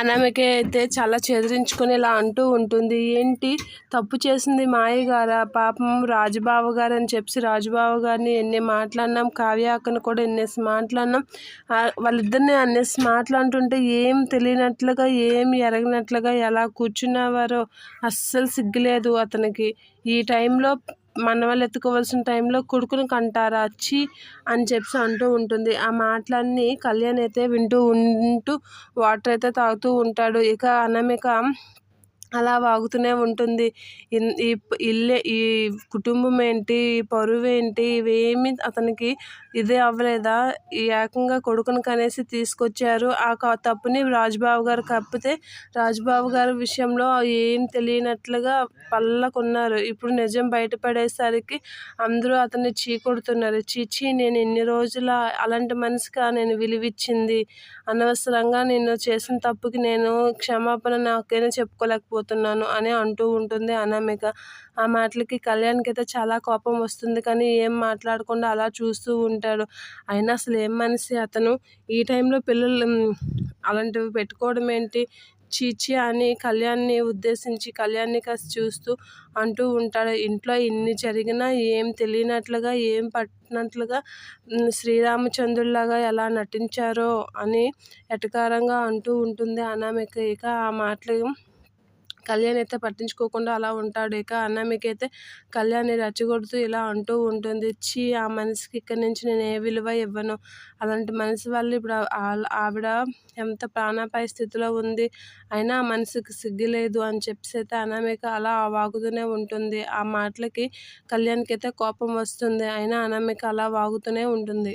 అనామిక అయితే చాలా చెదిరించుకొని ఇలా అంటూ ఉంటుంది. ఏంటి? తప్పు చేసింది మాయ గారా? పాపం రాజుబావ గారు అని చెప్పి రాజుబావ గారిని ఎన్ని మాట్లాడినాం? కావ్యాకను కూడా ఎన్నేసి మాట్లాడినాం? వాళ్ళిద్దరిని అన్నేసి మాట్లాడుతుంటే ఏం తెలియనట్లుగా ఏం ఎరగనట్లుగా ఎలా కూర్చున్నవారో అస్సలు సిగ్గులేదు అతనికి. ఈ టైంలో మన వాళ్ళు ఎత్తుకోవాల్సిన టైంలో కొడుకును కంటారా వచ్చి అని చెప్పి అంటూ ఉంటుంది. ఆ మాటలన్నీ కళ్యాణ్ అయితే వింటూ ఉంటూ వాటర్ అయితే తాగుతూ ఉంటాడు. ఇక అనామిక అలా వాగుతూనే ఉంటుంది. ఈ ఇల్లే ఈ కుటుంబం ఏంటి ఈ పరువు ఏంటి ఇవేమి అతనికి ఇదే అవ్వలేదా? ఏకంగా కొడుకుని కనేసి తీసుకొచ్చారు. ఆ తప్పుని రాజుబాబు గారు కప్పితే రాజుబాబు గారి విషయంలో ఏం తెలియనట్లుగా పల్లకున్నారు. ఇప్పుడు నిజం బయటపడేసరికి అందరూ అతన్ని చీకొడుతున్నారు. చీచి నేను ఎన్ని రోజుల అలాంటి మనిషిగా నేను విలువిచ్చింది? అనవసరంగా నేను చేసిన తప్పుకి నేను క్షమాపణ నాకైనా చెప్పుకోలేకపోతున్నాను అని అంటూ ఉంటుంది అనామిక. ఆ మాటలకి కళ్యాణ్కి అయితే చాలా కోపం వస్తుంది కానీ ఏం మాట్లాడకుండా అలా చూస్తూ ఉంటాడు. అయినా అసలు ఏం మనిషి అతను? ఈ టైంలో పిల్లలు అలాంటివి పెట్టుకోవడం ఏంటి? చీచి అని కళ్యాణ్ని ఉద్దేశించి కళ్యాణ్ని కాస్త చూస్తూ అంటూ ఉంటాడు. ఇంట్లో ఇన్ని జరిగినా ఏం తెలియనట్లుగా ఏం పట్టినట్లుగా శ్రీరామచంద్రులాగా ఎలా నటించారో అని ఎటకారంగా అంటూ ఉంటుంది అనామిక. ఇక ఆ మాటలు కళ్యాణ్ అయితే పట్టించుకోకుండా అలా ఉంటాడు. ఇక అనామిక అయితే కళ్యాణ్ని రెచ్చగొడుతూ ఇలా అంటూ ఉంటుంది. ఛీ ఆ మనిషికి ఇక్కడి నుంచి నేను ఏ విలువ ఇవ్వను? అలాంటి మనిషి వల్ల ఇప్పుడు ఆ- ఆవిడ ఎంత ప్రాణాపాయ స్థితిలో ఉంది అయినా ఆ మనిషికి సిగ్గు లేదు అని చెప్పేసి అయితే అనామిక అలా వాగుతూనే ఉంటుంది. ఆ మాటలకి కళ్యాణ్కి అయితే కోపం వస్తుంది. అయినా అనామిక అలా వాగుతూనే ఉంటుంది.